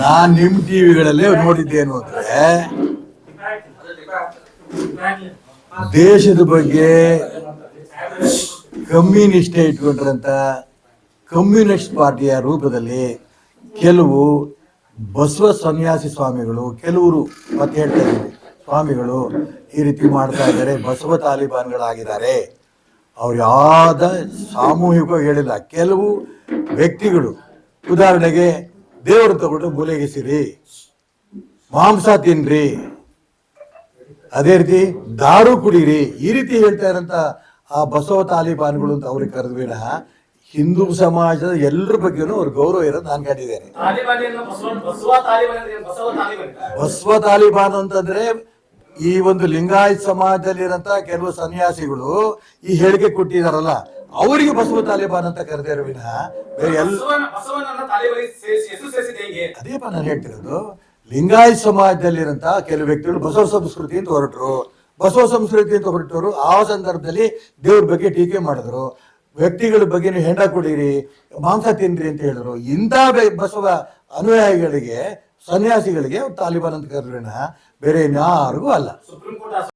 ನಾನ್ ನಿಮ್ ಟಿವಿಗಳಲ್ಲಿ ನೋಡಿದ್ದೇನು ಅಂದ್ರೆ, ದೇಶದ ಬಗ್ಗೆ ಕಮ್ಯುನಿಸ್ಟ್ ಇಟ್ಕೊಂಡ್ರಂತ ಕಮ್ಯುನಿಸ್ಟ್ ಪಾರ್ಟಿಯ ರೂಪದಲ್ಲಿ ಕೆಲವು ಬಸವ ಸನ್ಯಾಸಿ ಸ್ವಾಮಿಗಳು, ಕೆಲವರು ಮತ್ತೆ ಹೇಳ್ತಾ ಸ್ವಾಮಿಗಳು ಈ ರೀತಿ ಮಾಡ್ತಾ ಇದ್ದಾರೆ, ಬಸವ ತಾಲಿಬಾನ್ಗಳಾಗಿದ್ದಾರೆ. ಅವ್ರು ಯಾವ್ದ ಸಾಮೂಹಿಕವಾಗಿ ಹೇಳಿಲ್ಲ. ಕೆಲವು ವ್ಯಕ್ತಿಗಳು ಉದಾಹರಣೆಗೆ ದೇವರು ತಗೊಂಡು ಮೂಲೆಗೆಸಿರಿ ಮಾಂಸ ತಿನ್ರಿ ಅದೇ ರೀತಿ ದಾರು ಕುಡೀರಿ ಈ ರೀತಿ ಹೇಳ್ತಾ ಇರಂತ ಆ ಬಸವ ತಾಲಿಬಾನ್ಗಳು ಅಂತ ಅವ್ರಿಗೆ ಕರೆದ್ಬೇಡ ಹಿಂದೂ ಸಮಾಜದ ಎಲ್ಲರ ಬಗ್ಗೆನೂ ಅವ್ರ ಗೌರವ ಇರೋದು ನಾನು ಕಂಡಿದ್ದೇನೆ. ಬಸವ ತಾಲಿಬಾನ್ ಅಂತಂದ್ರೆ ಈ ಒಂದು ಲಿಂಗಾಯತ್ ಸಮಾಜದಲ್ಲಿರಂತ ಕೆಲವು ಸನ್ಯಾಸಿಗಳು ಈ ಹೇಳಿಕೆ ಕೊಟ್ಟಿದಾರಲ್ಲ ಅವರಿಗೆ ಬಸವ ತಾಲಿಬಾನ್ ಅಂತ ಕರೆದಿರೋ ವಿನಃ ಬೇರೆ ಎಲ್ಲ ಅದೇಪ ನಾನು ಹೇಳ್ತಿರೋದು. ಲಿಂಗಾಯತ್ ಸಮಾಜದಲ್ಲಿರಂತ ಕೆಲವು ವ್ಯಕ್ತಿಗಳು ಬಸವ ಸಂಸ್ಕೃತಿ ಅಂತ ಹೊರಟರು. ಬಸವ ಸಂಸ್ಕೃತಿ ಅಂತ ಹೊರಟವರು ಆ ಸಂದರ್ಭದಲ್ಲಿ ದೇವ್ರ ಬಗ್ಗೆ ಟೀಕೆ ಮಾಡಿದ್ರು. ವ್ಯಕ್ತಿಗಳ ಬಗ್ಗೆ ನೀವು ಹೆಂಡ ಕುಡೀರಿ ಮಾಂಸ ತಿನ್ರಿ ಅಂತ ಹೇಳಿದ್ರು. ಇಂಥ ಬಸವ ಅನುಯಾಯಿಗಳಿಗೆ ಸನ್ಯಾಸಿಗಳಿಗೆ ತಾಲಿಬಾನ್ ಅಂತ ಕರೆದ್ರೇನ? ಬೇರೆ ಯಾರಿಗೂ ಅಲ್ಲ.